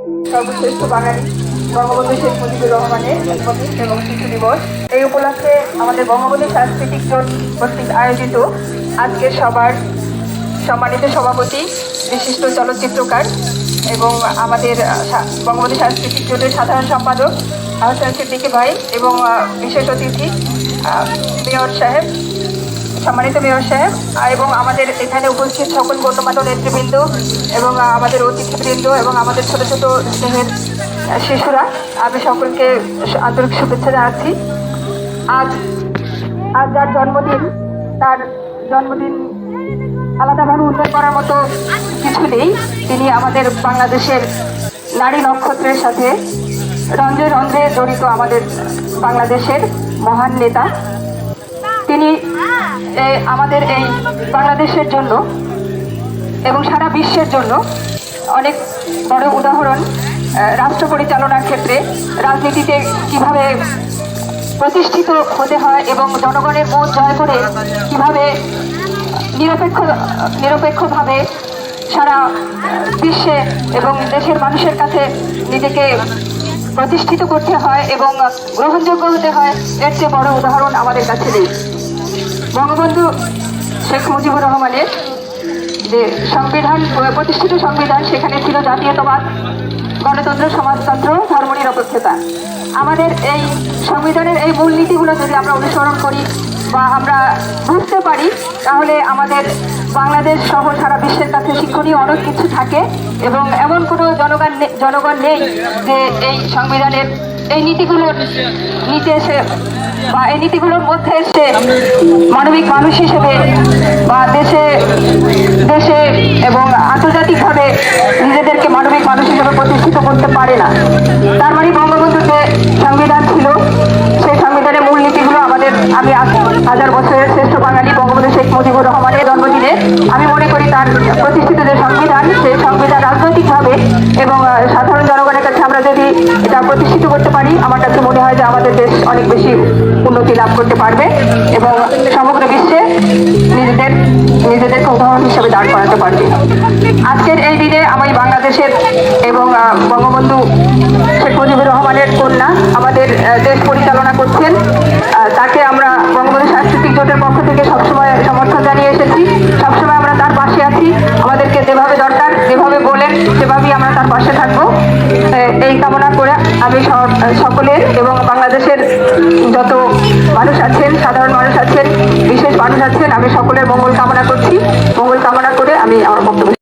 সর্বশ্রেষ্ঠ বাঙালি বঙ্গবন্ধু শেখ মুজিবুর রহমানের জন্মদিন এবং শিশু দিবস। এই উপলক্ষে আমাদের বঙ্গবন্ধু সাংস্কৃতিক জোট কর্তৃক আয়োজিত আজকের সবার সম্মানিত সভাপতি, বিশিষ্ট চলচ্চিত্রকার এবং আমাদের বঙ্গবন্ধু সাংস্কৃতিক জোটের সাধারণ সম্পাদক আহসান সিদ্দিকী ভাই এবং বিশেষ অতিথি মেয়র সাহেব সম্মানিত মেয়র সাহেব এবং আমাদের এখানে উপস্থিত সকল গণ্যমান্য নেতৃবৃন্দ এবং আমাদের অতিথিবৃন্দ এবং আমাদের ছোট ছোট স্নেহের শিশুরা। আমি সকলকে আন্তরিক শুভেচ্ছা জানাচ্ছি। আজ আজ যার জন্মদিন, তার জন্মদিন আলাদাভাবে উল্লেখ করার মতো কিছু নেই। তিনি আমাদের বাংলাদেশের নারী নক্ষত্রের সাথে রন্ধ্রে রন্ধ্রে জড়িত আমাদের বাংলাদেশের মহান নেতা। তিনি আমাদের এই বাংলাদেশের জন্য এবং সারা বিশ্বের জন্য অনেক বড় উদাহরণ রাষ্ট্র পরিচালনার ক্ষেত্রে রাজনীতিতে কীভাবে প্রতিষ্ঠিত হতে হয় এবং জনগণের মন জয় করে কীভাবে নিরপেক্ষ, নিরপেক্ষভাবে সারা বিশ্বে এবং দেশের মানুষের কাছে নিজেকে প্রতিষ্ঠিত করতে হয় এবং গ্রহণযোগ্য হতে হয়, এর চেয়ে বড় উদাহরণ আমাদের কাছে নেই। বঙ্গবন্ধু শেখ মুজিবুর রহমানের যে সংবিধান প্রতিষ্ঠিত সংবিধান, সেখানে ছিল জাতীয়তাবাদ, গণতন্ত্র, সমাজতন্ত্র, ধর্মনিরপেক্ষতা। আমাদের এই সংবিধানের এই মূলনীতিগুলো যদি আমরা অনুসরণ করি বা আমরা বুঝতে পারি, তাহলে আমাদের বাংলাদেশ সহ সারা বিশ্বের কাছে শিক্ষণীয় অনেক কিছু থাকে এবং এমন কোনো জনগণ জনগণ নেই যে এই সংবিধানের এই নীতিগুলোর নিচে এসে বা এই নীতিগুলোর মধ্যে এসে মানবিক মানুষ হিসেবে বা দেশে দেশে এবং আন্তর্জাতিকভাবে নিজেদেরকে মানবিক মানুষ হিসেবে প্রতিষ্ঠিত করতে পারে না। তার মানে বঙ্গবন্ধুর যে সংবিধান ছিল। সেই সংবিধানের মূল নীতিগুলো আমাদের আমি হাজার বছরের শ্রেষ্ঠ বাঙালি বঙ্গবন্ধু শেখ মুজিবুর রহমানের জন্মদিনে আমি মনে করি তার প্রতিষ্ঠিত সংবিধান রাজনৈতিকভাবে এবং সাধারণ জনগণের কাছে আমরা যদি এটা প্রতিষ্ঠিত করতে পারি, আমার কাছে মনে হয় যে আমাদের দেশ অনেক বেশি উন্নতি লাভ করতে পারবে এবং সমগ্র বিশ্বে নিজেদের, নিজেদেরকে উদাহরণ হিসেবে দাঁড় করাতে পারবে। আজকের এই দিনে আমি বাংলাদেশের এবং বঙ্গবন্ধু শেখ মুজিবুর রহমানের কন্যা আমাদের দেশ পরিচালনা করছেন। তাকে আমরা বঙ্গবন্ধু সাংস্কৃতিক জোটের পক্ষ থেকে সবসময় সমর্থন জানিয়ে এসেছি। সবসময় আমরা তার পাশে সেভাবেই আমরা তার পাশে থাকব। এই কামনা করে আমি সকলের এবং বাংলাদেশের যত মানুষ আছেন, সাধারণ মানুষ আছেন, বিশেষ মানুষ আছেন, আমি সকলের মঙ্গল কামনা করছি। মঙ্গল কামনা করে আমি আমার বক্তব্য